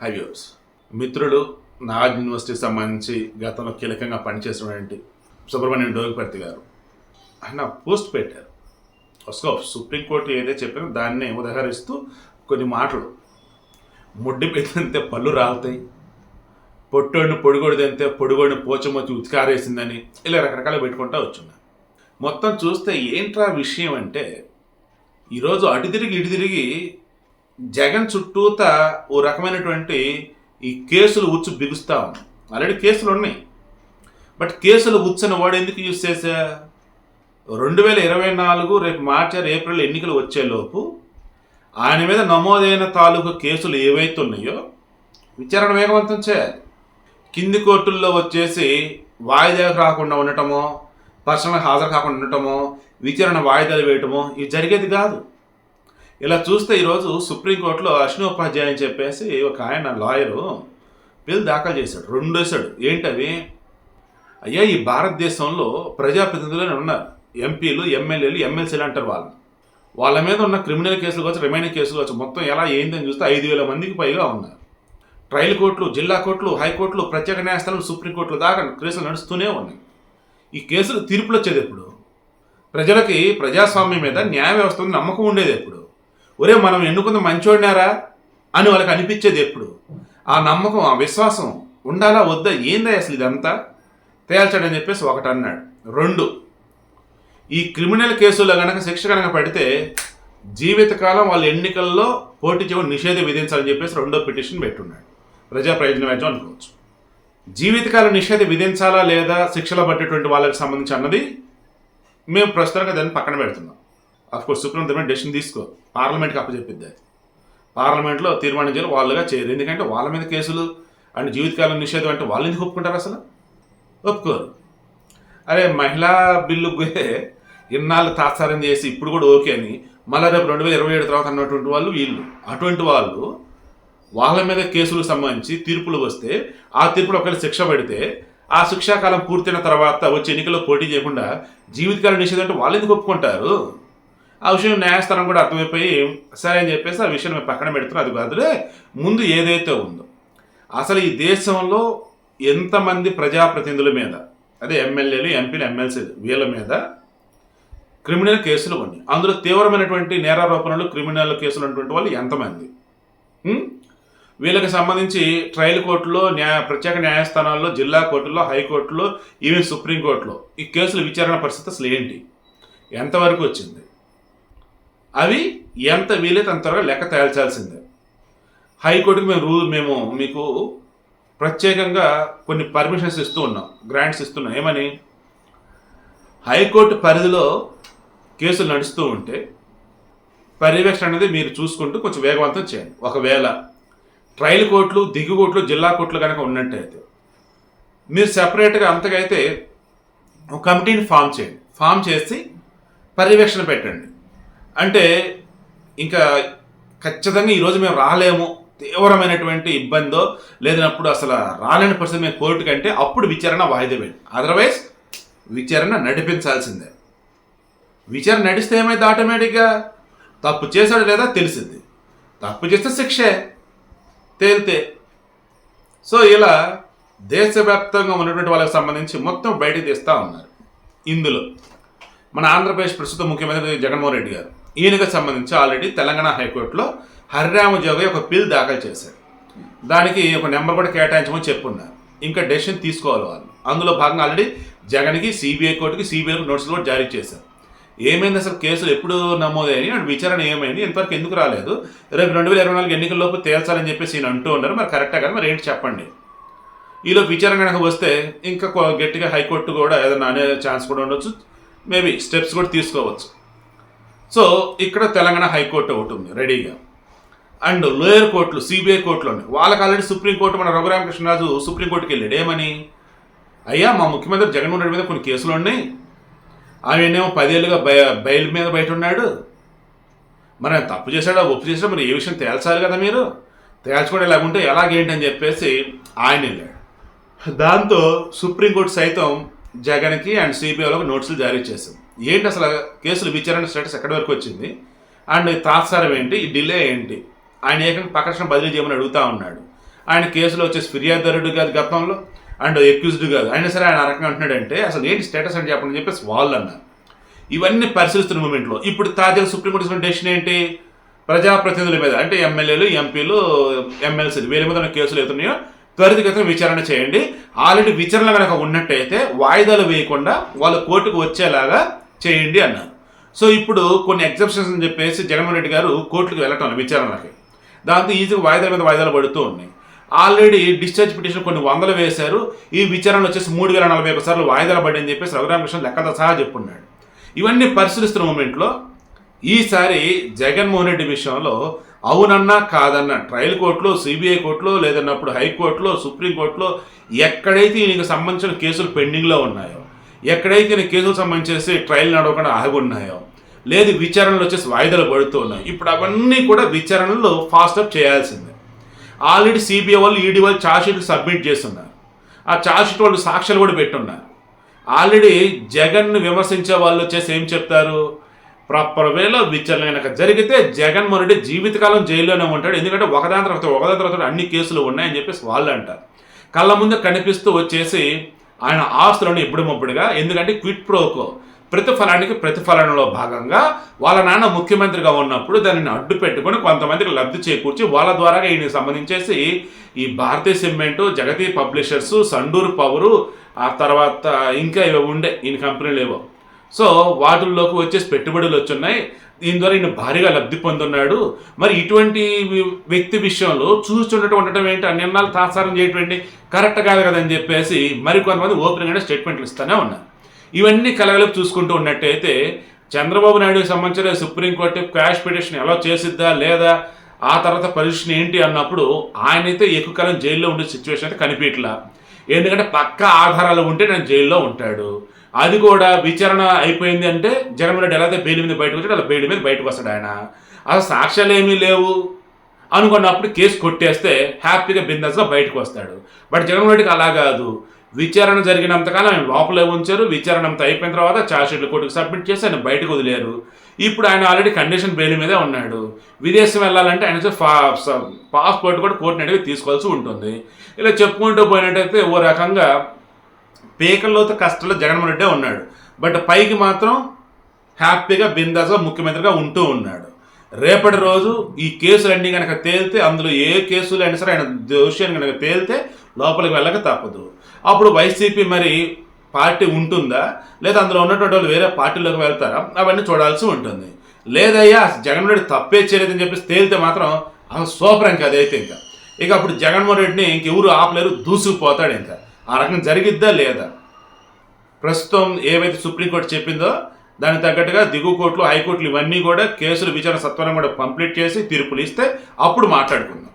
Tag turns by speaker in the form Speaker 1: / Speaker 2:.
Speaker 1: High viewers మిత్రుడు నాగ్ యూనివర్సిటీకి సంబంధించి గతంలో కీలకంగా పనిచేసినటువంటి సుబ్రహ్మణ్యం డోగిపర్తి గారు. ఆయన పోస్ట్ పెట్టారు. వస్కో సుప్రీంకోర్టు ఏదైతే చెప్పినా దాన్నే ఉదహరిస్తూ కొన్ని మాటలు. ముడ్డి పెట్టినంతే పళ్ళు రాలుతాయి. పొట్టోడిని పొడిగొడి తింటే పొడిగొడిని పోచమొచ్చి ఉతికారేసిందని ఇలా రకరకాలు పెట్టుకుంటా వచ్చున్నా మొత్తం చూస్తే ఏంట్రా విషయం అంటే ఈరోజు అటు తిరిగి ఇటు తిరిగి జగన్ చుట్టూత ఓ రకమైనటువంటి ఈ కేసులు ఉచ్చు బిగుస్తా ఉంది. ఆల్రెడీ కేసులు ఉన్నాయి. బట్ కేసులు ఉచ్చని వాడు ఎందుకు యూజ్ చేశా? రెండు వేల ఇరవై నాలుగు రేపు మార్చి ఆరు ఏప్రిల్ ఎన్నికలు వచ్చేలోపు ఆయన మీద నమోదైన తాలూకు కేసులు ఏవైతే ఉన్నాయో విచారణ వేగవంతం చేయాలి. కింది కోర్టుల్లో వచ్చేసి వాయిదా రాకుండా ఉండటమో పర్సనల్ హాజరు కాకుండా ఉండటమో విచారణ వాయిదాలు వేయటమో ఇది జరిగేది కాదు. ఇలా చూస్తే ఈరోజు సుప్రీంకోర్టులో అశ్విని ఉపాధ్యాయ అని చెప్పేసి ఒక ఆయన లాయరు బిల్ దాఖలు చేశాడు రెండు వేశాడు ఏంటవి అయ్యా ఈ భారతదేశంలో ప్రజాప్రతినిధులనే ఉన్నారు. ఎంపీలు ఎమ్మెల్యేలు ఎమ్మెల్సీలు అంటారు వాళ్ళు వాళ్ళ మీద ఉన్న క్రిమినల్ కేసులు కావచ్చు రిమైనింగ్ కేసులు కావచ్చు మొత్తం ఎలా ఏందని చూస్తే ఐదు వేల మందికి పైగా ఉన్నారు. ట్రయల్ కోర్టులు జిల్లా కోర్టులు హైకోర్టులు ప్రత్యేక న్యాయస్థానాలు సుప్రీంకోర్టులు దాకా కేసులు నడుస్తూనే ఉన్నాయి. ఈ కేసులు తీర్పులు వచ్చేది ఎప్పుడు? ప్రజలకి ప్రజాస్వామ్యం మీద న్యాయ వ్యవస్థ నమ్మకం ఉండేది ఎప్పుడు? ఒరే మనం ఎన్నుకుంది మంచోడినారా? అని వాళ్ళకి అనిపించేది ఎప్పుడు. ఆ నమ్మకం ఆ విశ్వాసం ఉండాలా వద్దా? ఏందా అసలు ఇదంతా? తేల్చాడని చెప్పేసి ఒకటి అన్నాడు. రెండు ఈ క్రిమినల్ కేసులో కనుక శిక్ష కనుక పడితే జీవితకాలం వాళ్ళ ఎన్నికల్లో పోటీ చేయడం నిషేధం విధించాలని చెప్పేసి రెండో పిటిషన్ పెట్టున్నాడు. ప్రజా ప్రయోజనం వ్యాజ్యం అనుకోవచ్చు జీవితకాల నిషేధం విధించాలా లేదా శిక్షలు పట్టేటువంటి వాళ్ళకి సంబంధించి అన్నది మేము ప్రస్తుతంగా దాన్ని పక్కన పెడుతున్నాం. అఫ్కోర్స్ సుప్రీం కోర్టు డెసిషన్ తీసుకో. పార్లమెంట్కి అప్పచెప్పిద్ది. పార్లమెంట్లో తీర్మానం చేయాలి వాళ్ళుగా చేయరు ఎందుకంటే వాళ్ళ మీద కేసులు అండ్ జీవితకాలం నిషేధం అంటే వాళ్ళు ఎందుకు ఒప్పుకుంటారు అసలు? ఒప్పుకోరు. అరే మహిళా బిల్లు ఇన్నాళ్ళు తాత్సారం చేసి ఇప్పుడు కూడా ఓకే అని మళ్ళీ రేపు రెండు వేల ఇరవై ఏడు తర్వాత అన్నటువంటి వాళ్ళు వీళ్ళు. అటువంటి వాళ్ళు వాళ్ళ మీద కేసులకు సంబంధించి తీర్పులు వస్తే ఆ తీర్పులు ఒకవేళ శిక్ష పడితే ఆ శిక్షాకాలం పూర్తయిన తర్వాత వచ్చే ఎన్నికల్లో పోటీ చేయకుండా జీవితకాల నిషేధం అంటే వాళ్ళు ఎందుకు ఒప్పుకుంటారు? ఆ విషయం న్యాయస్థానం కూడా అర్థమైపోయి సరే అని చెప్పేసి ఆ విషయం మేము పక్కన పెడుతున్నాం. అది కాదులే ముందు ఏదైతే ఉందో అసలు ఈ దేశంలో ఎంతమంది ప్రజాప్రతినిధుల మీద అదే ఎమ్మెల్యేలు ఎంపీలు ఎమ్మెల్సీలు వీళ్ళ మీద క్రిమినల్ కేసులు ఉన్నాయి. అందులో తీవ్రమైనటువంటి నేరారోపణలు క్రిమినల్ కేసులు ఉన్నటువంటి వాళ్ళు ఎంతమంది? వీళ్ళకి సంబంధించి ట్రయల్ కోర్టులో న్యాయ ప్రత్యేక న్యాయస్థానాల్లో జిల్లా కోర్టులో హైకోర్టులో ఈవెన్ సుప్రీంకోర్టులో ఈ కేసుల విచారణ పరిస్థితి అసలు ఏంటి? ఎంతవరకు వచ్చింది? అవి ఎంత వీలైతే అంత త్వరగా లెక్క తేల్చాల్సిందే హైకోర్టుకి మేము రూ మేము మీకు ప్రత్యేకంగా కొన్ని పర్మిషన్స్ ఇస్తూ ఉన్నాం గ్రాంట్స్ ఇస్తున్నాం ఏమని? హైకోర్టు పరిధిలో కేసులు నడుస్తూ ఉంటే పర్యవేక్షణ అనేది మీరు చూసుకుంటూ కొంచెం వేగవంతం చేయండి. ఒకవేళ ట్రయల్ కోర్టులు దిగు కోర్టులు జిల్లా కోర్టులు కనుక ఉన్నట్టయితే మీరు సెపరేట్గా అంతకైతే ఒక కమిటీని ఫామ్ చేయండి. ఫామ్ చేసి పర్యవేక్షణ పెట్టండి. అంటే ఇంకా ఖచ్చితంగా ఈరోజు మేము రాలేము. తీవ్రమైనటువంటి ఇబ్బందో లేదన్నప్పుడు అసలు రాలేని పరిస్థితి మేము కోర్టు కంటే అప్పుడు విచారణ వాయిదా వేయండి. అదర్వైజ్ విచారణ నడిపించాల్సిందే. విచారణ నడిస్తే ఏమైంది ఆటోమేటిక్గా తప్పు చేశాడు లేదా తెలిసింది. తప్పు చేస్తే శిక్షే. తేలితే. సో ఇలా దేశవ్యాప్తంగా ఉన్నటువంటి వాళ్ళకి సంబంధించి మొత్తం బయటకు తీస్తూ ఉన్నారు. ఇందులో మన ఆంధ్రప్రదేశ్ ప్రస్తుత ముఖ్యమంత్రి జగన్మోహన్ రెడ్డి గారు. ఈయనకు సంబంధించి ఆల్రెడీ తెలంగాణ హైకోర్టులో హరిరామ జోగి ఒక బిల్ దాఖలు చేశారు. దానికి ఒక నెంబర్ కూడా కేటాయించమని చెప్పున్నారు. ఇంకా డెసిషన్ తీసుకోవాలి వాళ్ళు. అందులో భాగంగా ఆల్రెడీ జగన్కి సిబిఐ కోర్టుకి సిబిఐకి నోటీసులు కూడా జారీ చేశారు. ఏమైంది అసలు కేసులు ఎప్పుడు నమోదయ్యాయి అండ్ విచారణ ఏమైంది? ఇంతవరకు ఎందుకు రాలేదు? రేపు రెండు వేల ఇరవై నాలుగు ఎన్నికల్లోపు తేల్చాలని చెప్పేసి ఈయన అంటూ ఉన్నారు. మరి కరెక్టా కానీ మరి ఏంటి చెప్పండి? ఈలో విచారణ కనుక వస్తే ఇంకా గట్టిగా హైకోర్టు కూడా ఏదైనా అనే ఛాన్స్ కూడా ఉండొచ్చు. మేబీ స్టెప్స్ కూడా తీసుకోవచ్చు. సో ఇక్కడ తెలంగాణ హైకోర్టు ఒకటి ఉంది రెడీగా. అండ్ లోయర్ కోర్టులు సిబిఐ కోర్టులు ఉన్నాయి. వాళ్ళకి ఆల్రెడీ సుప్రీంకోర్టు మన రఘురామకృష్ణరాజు సుప్రీంకోర్టుకి వెళ్ళాడు ఏమని అయ్యా మా ముఖ్యమంత్రి జగన్మోహన్ రెడ్డి మీద కొన్ని కేసులు ఉన్నాయి. ఆయనేమో పదేళ్ళుగా బయ బయలు మీద బయట ఉన్నాడు. మరి ఆయన తప్పు చేశాడా ఒప్పు చేశాడా మరి ఏ విషయం తేల్చాలి కదా మీరు? తేల్చుకోవడం ఇలాగుంటే ఎలాగేంటి అని చెప్పేసి ఆయన వెళ్ళాడు. దాంతో సుప్రీంకోర్టు సైతం జగన్కి అండ్ సిబిఐలో నోటీసులు జారీ చేసింది. ఏంటి అసలు కేసులు విచారణ స్టేటస్ ఎక్కడి వరకు వచ్చింది? అండ్ తాత్సారం ఏంటి? ఈ డిలే ఏంటి? ఆయన ఏకంగా ప్రకటన బదిలీ చేయమని అడుగుతా ఉన్నాడు. ఆయన కేసులో వచ్చేసి ఫిర్యాదుదారుడు కాదు గతంలో అండ్ ఎక్యూజ్డ్ కాదు. అయినా సరే ఆయన రకంగా అంటున్నాడంటే అసలు ఏంటి స్టేటస్ అని చెప్పని చెప్పేసి వాళ్ళు అన్నారు. ఇవన్నీ పరిశీలిస్తున్న మూమెంట్లో ఇప్పుడు తాజాగా సుప్రీంకోర్టు తీసుకున్న డెసిషన్ ఏంటి? ప్రజాప్రతినిధుల మీద అంటే ఎమ్మెల్యేలు ఎంపీలు ఎమ్మెల్సీలు వీళ్ళ మీద ఉన్న కేసులు అవుతున్నాయో త్వరితగతిన విచారణ చేయండి. ఆల్రెడీ విచారణ కనుక ఉన్నట్టయితే వాయిదాలు వేయకుండా వాళ్ళు కోర్టుకు వచ్చేలాగా చేయండి అన్నారు. సో ఇప్పుడు కొన్ని ఎగ్జెప్షన్స్ అని చెప్పేసి జగన్మోహన్ రెడ్డి గారు కోర్టుకు వెళ్ళటం విచారణకి దాంతో ఈజీగా వాయిదాల మీద వాయిదాలు పడుతూ ఉన్నాయి. ఆల్రెడీ డిశ్చార్జ్ పిటిషన్ కొన్ని వందలు వేశారు. ఈ విచారణ వచ్చేసి మూడు వేల నలభై ఒక సార్లు వాయిదాలు పడిందని చెప్పేసి రఘురామకృష్ణ లెక్కతో సహా చెప్పున్నాడు. ఇవన్నీ పరిశీలిస్తున్న మూమెంట్లో ఈసారి జగన్మోహన్ రెడ్డి విషయంలో అవునన్నా కాదన్నా ట్రయల్ కోర్టులో సిబిఐ కోర్టులో లేదన్నప్పుడు హైకోర్టులో సుప్రీంకోర్టులో ఎక్కడైతే ఈయనకు సంబంధించిన కేసులు పెండింగ్లో ఉన్నాయో ఎక్కడైతే ఈయన కేసులకు సంబంధించేసి ట్రయల్ నడవకుండా ఆగి ఉన్నాయో లేదు విచారణలు వచ్చేసి వాయిదాలు పడుతూ ఉన్నాయి ఇప్పుడు అవన్నీ కూడా విచారణలో ఫాస్ట్ అప్ చేయాల్సిందే. ఆల్రెడీ సిబిఐ వాళ్ళు ఈడీ వాళ్ళు ఛార్జ్షీట్లు సబ్మిట్ చేస్తున్నారు. ఆ ఛార్జ్షీట్ వాళ్ళు సాక్ష్యాలు కూడా పెట్టున్నారు. ఆల్రెడీ జగన్ను విమర్శించే వాళ్ళు వచ్చేసి ఏం చెప్తారు? ప్రాపర్ వేలో విచారణ కనుక జరిగితే జగన్మోహన్ రెడ్డి జీవితకాలం జైల్లోనే ఉంటాడు. ఎందుకంటే ఒకదాని తర్వాత ఒకదాని తర్వాత అన్ని కేసులు ఉన్నాయని చెప్పేసి వాళ్ళు అంటారు. కళ్ళ ముందు కనిపిస్తూ వచ్చేసి ఆయన ఆస్తులను ఇప్పుడు ముప్పుడుగా ఎందుకంటే క్విట్ ప్రోకో ప్రతిఫలానికి ప్రతిఫలనలో భాగంగా వాళ్ళ నాన్న ముఖ్యమంత్రిగా ఉన్నప్పుడు దానిని అడ్డు పెట్టుకొని కొంతమందికి లబ్ధి చేకూర్చి వాళ్ళ ద్వారా ఈయనకి సంబంధించేసి ఈ Bharatiya cement Jagathi publishers Sandur power ఆ తర్వాత ఇంకా ఇవి ఉండే ఈయన కంపెనీలు ఏవో. సో వాటిల్లోకి వచ్చేసి పెట్టుబడులు వచ్చున్నాయి. దీని ద్వారా ఈయన భారీగా లబ్ధి పొందున్నాడు. మరి ఇటువంటి వ్యక్తి విషయంలో చూస్తుండటం ఉండటం ఏంటి? అన్ని అన్నాలు తాత్సారం చేయటం కరెక్ట్ కాదు కదని చెప్పేసి మరి కొంతమంది ఓపెన్గానే స్టేట్మెంట్లు ఇస్తూనే ఉన్నారు. ఇవన్నీ కలగలిపి చూసుకుంటూ ఉన్నట్టయితే చంద్రబాబు నాయుడుకి సంబంధించిన సుప్రీంకోర్టు క్వాష్ పిటిషన్ ఎలా చేసిద్దా లేదా? ఆ తర్వాత పరిస్థితి ఏంటి అన్నప్పుడు ఆయనైతే ఎక్కువ కాలం జైల్లో ఉండే సిచ్యువేషన్ అయితే కనిపించట్లా. ఎందుకంటే పక్క ఆధారాలు ఉంటే నేను జైల్లో ఉంటాడు. అది కూడా విచారణ అయిపోయింది అంటే జగన్మోహన్ రెడ్డి ఎలా అయితే బెయిల్ మీద బయటకు వచ్చాడు అలా బెయిల్ మీద బయటకు వస్తాడు ఆయన. అసలు సాక్ష్యాలు ఏమీ లేవు. అనుకున్నప్పుడు కేసు కొట్టేస్తే హ్యాపీగా బిందాస్గా బయటకు వస్తాడు. బట్ జగన్మోహన్ రెడ్డికి అలా కాదు. విచారణ జరిగినంతకాలం ఆయన లోపలే ఉంచారు. విచారణ అంతా అయిపోయిన తర్వాత చార్జ్షీట్లు కోర్టుకు సబ్మిట్ చేసి ఆయన బయటకు వదిలేరు. ఇప్పుడు ఆయన ఆల్రెడీ కండిషన్ బెయిల్ మీదే ఉన్నాడు. విదేశం వెళ్ళాలంటే ఆయన పా స- పాస్పోర్ట్ కూడా కోర్టుని అడిగి తీసుకోవాల్సి ఉంటుంది. ఇలా చెప్పుకుంటూ పోయినట్టయితే ఓ రకంగా పీకల్లోతో కష్టంలో జగన్మోహన్ రెడ్డే ఉన్నాడు. బట్ పైకి మాత్రం హ్యాపీగా బిందాస్గా ముఖ్యమంత్రిగా ఉంటూ ఉన్నాడు. రేపటి రోజు ఈ కేసులన్నీ కనుక తేలితే అందులో ఏ కేసులు అయినా సరే ఆయన దోషాన్ని కనుక తేలితే లోపలికి వెళ్ళక తప్పదు. అప్పుడు వైసీపీ మరి పార్టీ ఉంటుందా? లేదా అందులో ఉన్నటువంటి వాళ్ళు వేరే పార్టీలోకి వెళ్తారా? అవన్నీ చూడాల్సి ఉంటుంది. లేదయ్యా జగన్మోహన్ రెడ్డి తప్పే చేయలేదని చెప్పేసి తేలితే మాత్రం అసలు సూపర్ ఇంకా అదైతే ఇంకా. ఇక అప్పుడు జగన్మోహన్ రెడ్డిని ఇంకెవరు ఆపలేరు దూసుకుపోతాడు ఇంకా. ఆ రకం జరిగిద్దా లేదా? ప్రస్తుతం ఏవైతే సుప్రీంకోర్టు చెప్పిందో దానికి తగ్గట్టుగా దిగువ కోర్టులు హైకోర్టులు ఇవన్నీ కూడా కేసులు విచారణ సత్వరం కూడా కంప్లీట్ చేసి తీర్పులు ఇస్తే అప్పుడు మాట్లాడుకుందాం.